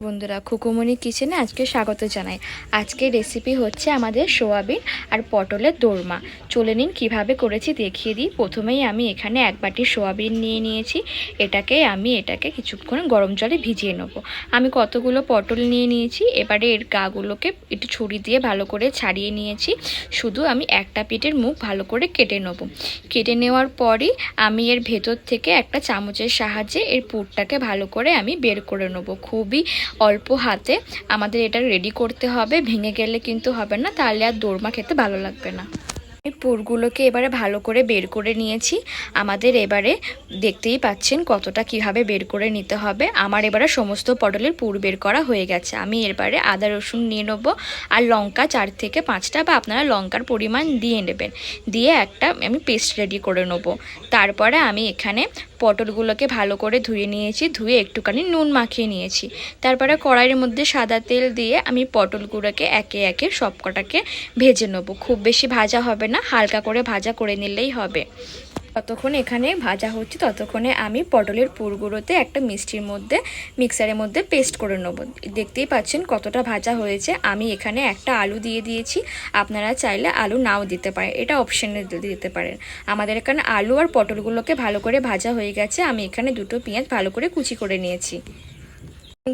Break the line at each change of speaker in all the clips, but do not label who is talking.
বন্ধুরা খুকুমনি কিচেনে আজকে স্বাগত জানাই। আজকের রেসিপি হচ্ছে আমাদের সোয়াবিন আর পটলের দোরমা। চলে নিন, কীভাবে করেছি দেখিয়ে দিই। প্রথমেই আমি এখানে এক বাটি সোয়াবিন নিয়ে নিয়েছি। এটাকে আমি এটাকে কিছুক্ষণ গরম জলে ভিজিয়ে নেব। আমি কতগুলো পটল নিয়ে নিয়েছি। এবারে এর গাগুলোকে একটু ছুরি দিয়ে ভালো করে ছাড়িয়ে নিয়েছি। শুধু আমি একটা পিঠের মুখ ভালো করে কেটে নেব। কেটে নেওয়ার পরই আমি এর ভেতর থেকে একটা চামচের সাহায্যে এর পুরটাকে ভালো করে আমি বের করে নেব। খুবই অল্প হাতে আমাদের এটা রেডি করতে হবে, ভেঙে গেলে কিন্তু হবে না, তাহলে আর দোরমা খেতে ভালো লাগবে না। পুরগুলোকে এবারে ভালো করে বের করে নিয়েছি। আমাদের এবারে দেখতেই পাচ্ছেন কতটা কীভাবে বের করে নিতে হবে। আমার এবারে সমস্ত পটলের পুর বের করা হয়ে গেছে। আমি এবারে আদা, রসুন নিয়ে নেব আর লঙ্কা চার থেকে পাঁচটা বা আপনারা লঙ্কার পরিমাণ দিয়ে নেবেন। দিয়ে একটা আমি পেস্ট রেডি করে নেব। তারপরে আমি এখানে পটলগুলোকে ভালো করে ধুয়ে নিয়েছি, ধুয়ে একটুখানি নুন মাখিয়ে নিয়েছি। তারপরে কড়াইয়ের মধ্যে সাদা তেল দিয়ে আমি পটলগুলোকে একে একে সবকটাকে ভেজে নেব। খুব বেশি ভাজা হবে না। হালকা করে ভাজা করে নিলেই হবে। ততক্ষণ এখানে ভাজা হচ্ছে, ততক্ষণে আমি পটলের পুরগুলোতে একটা মিষ্টির মধ্যে, মিক্সারের মধ্যে পেস্ট করে নেব। দেখতেই পাচ্ছেন কতটা ভাজা হয়েছে। আমি এখানে একটা আলু দিয়ে দিয়েছি। আপনারা চাইলে আলু নাও দিতে পারেন। এটা অপশানে দিতে পারেন। আমাদের এখানে আলু আর পটলগুলোকে ভালো করে ভাজা হয়ে গেছে। আমি এখানে দুটো পেঁয়াজ ভালো করে কুচি করে নিয়েছি।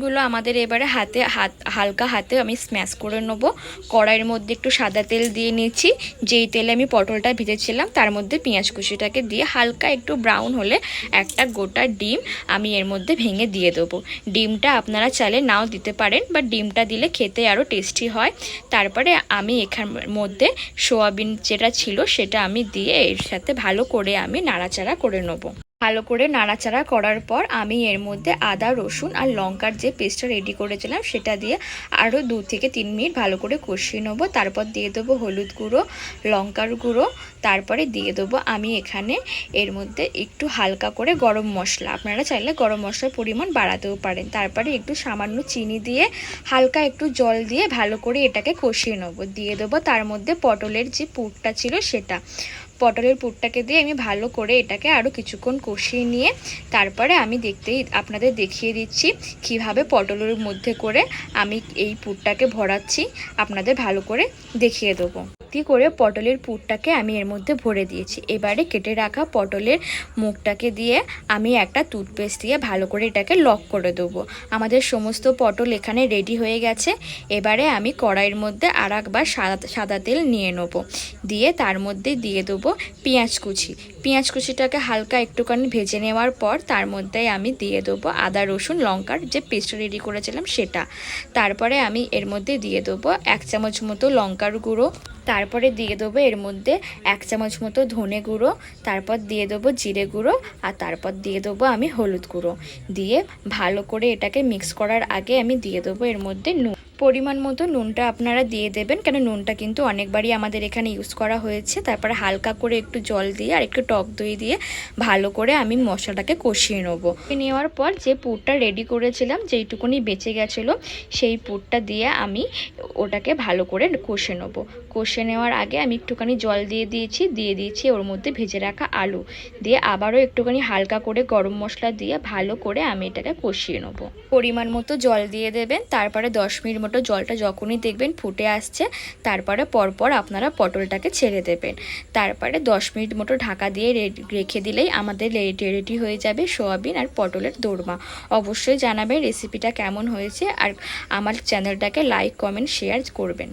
গুলো আমাদের এবারে হাতে, হাত, হালকা হাতে আমি স্ম্যাশ করে নেব। কড়াইয়ের মধ্যে একটু সাদা তেল দিয়ে নিয়েছি। যেই তেলে আমি পটলটা ভিজেছিলাম, তার মধ্যে পেঁয়াজ কুচিটাকে দিয়ে হালকা একটু ব্রাউন হলে একটা গোটা ডিম আমি এর মধ্যে ভেঙে দিয়ে দেবো। ডিমটা আপনারা চাইলে নাও দিতে পারেন বা ডিমটা দিলে খেতে আরও টেস্টি হয়। তারপরে আমি এখান মধ্যে সোয়াবিন যেটা ছিল, সেটা আমি দিয়ে এর সাথে ভালো করে আমি নাড়াচাড়া করে নেব। ভালো করে নাড়াচাড়া করার পর আমি এর মধ্যে আদা, রসুন আর লঙ্কার যে পেস্টটা রেডি করেছিলাম সেটা দিয়ে আরও দু থেকে তিন মিনিট ভালো করে কষিয়ে নেব। তারপর দিয়ে দেবো হলুদ গুঁড়ো, লঙ্কার গুঁড়ো। তারপরে দিয়ে দেবো আমি এখানে এর মধ্যে একটু হালকা করে গরম মশলা। আপনারা চাইলে গরম মশলার পরিমাণ বাড়াতেও পারেন। তারপরে একটু সামান্য চিনি দিয়ে হালকা একটু জল দিয়ে ভালো করে এটাকে কষিয়ে নেব। দিয়ে দেবো তার মধ্যে পটলের যে পুরটা ছিল সেটা। পটলের পুরটাকে দিয়ে আমি ভালো করে এটাকে আরও কিছুক্ষণ কষিয়ে নিয়ে তারপরে আমি দেখতেই আপনাদের দেখিয়ে দিচ্ছি কীভাবে পটলের মধ্যে করে আমি এই পুরটাকে ভরাচ্ছি। আপনাদের ভালো করে দেখিয়ে দেবো। ভর্তি করে পটলের পুরটাকে আমি এর মধ্যে ভরে দিয়েছি। এবারে কেটে রাখা পটলের মুখটাকে দিয়ে আমি একটা টুথপেস্ট দিয়ে ভালো করে এটাকে লক করে দেবো। আমাদের সমস্ত পটল এখানে রেডি হয়ে গেছে। এবারে আমি কড়াইয়ের মধ্যে আর একবার সাদা সাদা তেল নিয়ে নেব। দিয়ে তার মধ্যে দিয়ে দেবো পেঁয়াজ কুচি। পেঁয়াজ কুচিটাকে হালকা একটুখানি ভেজে নেওয়ার পর তার মধ্যে আমি দিয়ে দেবো আদা, রসুন, লঙ্কার যে পেস্ট রেডি করেছিলাম সেটা। তারপরে আমি এর মধ্যে দিয়ে দেবো এক চামচ মতো লঙ্কার গুঁড়ো। তারপরে দিয়ে দেবো এর মধ্যে এক চামচ মতো ধনে গুঁড়ো, তারপর দিয়ে দেবো জিরে গুঁড়ো, আর তারপর দিয়ে দেবো আমি হলুদ গুঁড়ো। দিয়ে ভালো করে এটাকে মিক্স করার আগে আমি দিয়ে দেবো এর মধ্যে নুন। পরিমাণ মতো নুনটা আপনারা দিয়ে দেবেন। কেন নুনটা কিন্তু অনেকবারই আমাদের এখানে ইউজ করা হয়েছে। তারপরে হালকা করে একটু জল দিয়ে আর একটু টক দই দিয়ে ভালো করে আমি মশলাটাকে কষিয়ে নেব। নেওয়ার পর যে পুরটা রেডি করেছিলাম, যেইটুকুনি বেঁচে গেছিল, সেই পুরটা দিয়ে আমি ওটাকে ভালো করে কষে নেব। কষে নেওয়ার আগে আমি একটুখানি জল দিয়ে দিয়েছি দিয়ে দিয়েছি ওর মধ্যে ভেজে রাখা আলু। দিয়ে আবারও একটুখানি হালকা করে গরম মশলা দিয়ে ভালো করে আমি এটাকে কষিয়ে নেব। পরিমাণ মতো জল দিয়ে দেবেন, তারপরে দশ মিনিট মতো জলটা যখনই দেখবেন ফুটে আসছে, তারপরে পরপর আপনারা পটলটাকে ছেড়ে দেবেন। তারপরে দশ মিনিট মতো ঢাকা দিয়ে রেখে দিলেই আমাদের রেডি হয়ে যাবে সোয়াবিন আর পটলের দোরমা। অবশ্যই জানাবেন রেসিপিটা কেমন হয়েছে আর আমার চ্যানেলটাকে লাইক কমেন্ট শেয়ার করবেন।